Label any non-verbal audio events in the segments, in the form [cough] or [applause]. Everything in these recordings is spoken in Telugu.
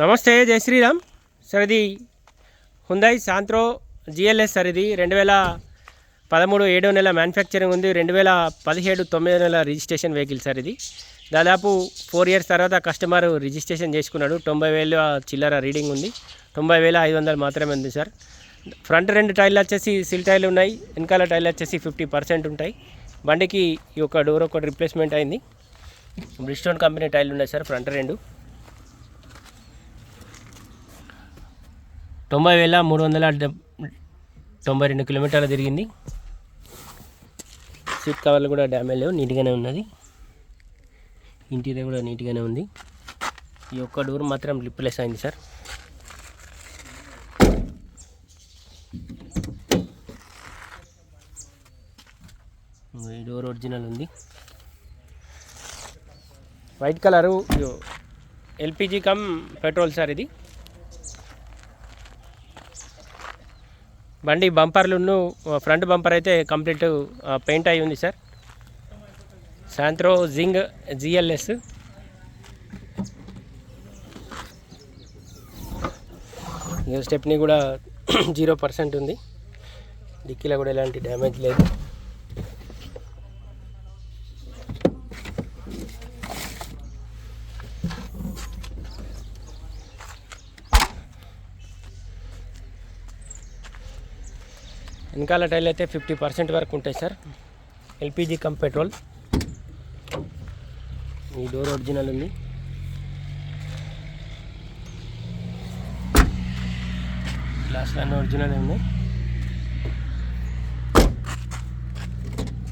నమస్తే జై శ్రీరామ్. సార్ ఇది హుందాయి సాంత్రో జిఎల్ఎస్ సార్ ఇది రెండు వేల పదమూడు ఏడో నెల మ్యానుఫ్యాక్చరింగ్ ఉంది. రెండు వేల పదిహేడు తొమ్మిదో నెల రిజిస్ట్రేషన్ వెహికల్ సార్ ఇది దాదాపు ఫోర్ ఇయర్స్ తర్వాత కస్టమర్ రిజిస్ట్రేషన్ చేసుకున్నాడు. తొంభై వేలు చిల్లర రీడింగ్ ఉంది. తొంభై వేల ఐదు వందలు మాత్రమే ఉంది సార్ ఫ్రంట్ రెండు టైర్లు వచ్చేసి సిల్ టైర్లు ఉన్నాయి. వెనకాల టైర్లు వచ్చేసి ఫిఫ్టీ పర్సెంట్ ఉంటాయి. బండికి ఈ యొక్క డోర్ ఒకటి రిప్లేస్మెంట్ అయింది. బ్రిస్టోన్ కంపెనీ టైర్లు ఉన్నాయి సార్ ఫ్రంట్ రెండు. తొంభై వేల మూడు వందల డెబ్- తొంభై రెండు కిలోమీటర్లు తిరిగింది. సీట్ కవర్లు కూడా డ్యామేజ్ లేవు నీట్గానే ఉన్నది. ఇంటీరియర్ కూడా నీట్గానే ఉంది. ఈ ఒక్క డోర్ మాత్రం రిప్లేస్ అయింది సార్ ఈ డోర్ ఒరిజినల్ ఉంది. White colour LPG cum petrol sir ఇది. బండి బంపర్లును ఫ్రంట్ బంపర్ అయితే కంప్లీట్ పెయింట్ అయి ఉంది సార్. శాంత్రో జింగ్ జిఎల్ఎస్. స్టెప్ని కూడా [clears throat] జీరో పర్సెంట్ ఉంది. డిక్కీలో కూడా ఎలాంటి డ్యామేజ్ లేదు. వెనకాల టైల్ అయితే ఫిఫ్టీ పర్సెంట్ వరకు ఉంటాయి సార్. LPG cum petrol. ఈ డోర్ ఒరిజినల్ ఉంది. గ్లాస్ లైన్ ఒరిజినల్ ఉంది.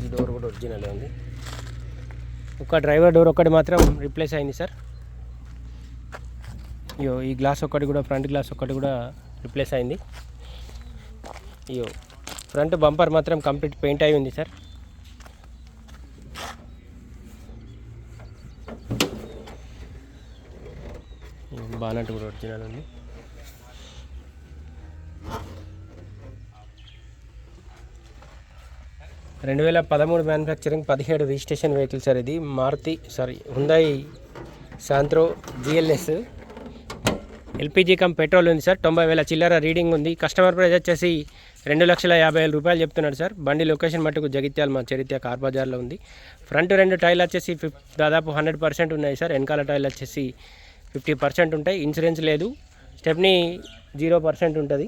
ఈ డోర్ కూడా ఒరిజినల్ ఉంది. ఒక డ్రైవర్ డోర్ ఒకటి మాత్రం రీప్లేస్ అయింది సార్. అయ్యో ఈ గ్లాస్ ఒకటి కూడా ఫ్రంట్ గ్లాస్ ఒకటి కూడా రిప్లేస్ అయింది. అయ్యో ఫ్రంట్ బంపర్ మాత్రం కంప్లీట్ పెయింట్ అయి ఉంది సార్. బానట్ కూడా ఒరిజినల్ ఉంది. రెండు వేల పదమూడు మ్యానుఫ్యాక్చరింగ్ పదిహేడు రిజిస్ట్రేషన్ వెహికల్ సార్ ఇది. Maruti sorry Hyundai Santro GLS. LPG cum petrol ఉంది సార్. తొంభై వేల చిల్లర రీడింగ్ ఉంది. కస్టమర్ ప్రైస్ వచ్చేసి రెండు లక్షల యాభై వేల రూపాయలు చెప్తున్నాడు సార్. బండి లొకేషన్ మట్టుకు జగిత్యాల మా చరిత్ర కార్ బజార్లో ఉంది. ఫ్రంట్ రెండు టైర్లు వచ్చేసి ఫిఫ్ దాదాపు హండ్రెడ్ పర్సెంట్ ఉన్నాయి సార్. వెనకాల టైర్లు వచ్చేసి ఫిఫ్టీ పర్సెంట్ ఉంటాయి. ఇన్సూరెన్స్ లేదు. స్టెప్నీ జీరో పర్సెంట్ ఉంటుంది.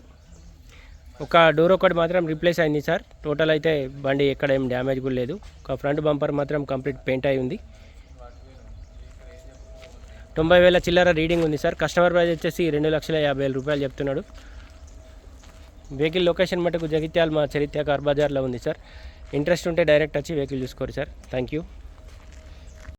ఒక డోర్ ఒకటి మాత్రం రీప్లేస్ అయింది సార్. టోటల్ అయితే బండి ఎక్కడ ఏం డ్యామేజ్ కూడా లేదు. ఒక ఫ్రంట్ బంపర్ మాత్రం కంప్లీట్ పెయింట్ అయి ఉంది. తొంభై వేల చిల్లర రీడింగ్ ఉంది సార్. కస్టమర్ ప్రైస్ వచ్చేసి రెండు లక్షల యాభై వేల రూపాయలు చెప్తున్నాడు. వెహికల్ లొకేషన్ మటుకు జగిత్యాల మా చరిత్ర కార్ బజార్లో ఉంది సార్. ఇంట్రెస్ట్ ఉంటే డైరెక్ట్ వచ్చి వెహికల్ చూసుకోరు సార్. Thank you.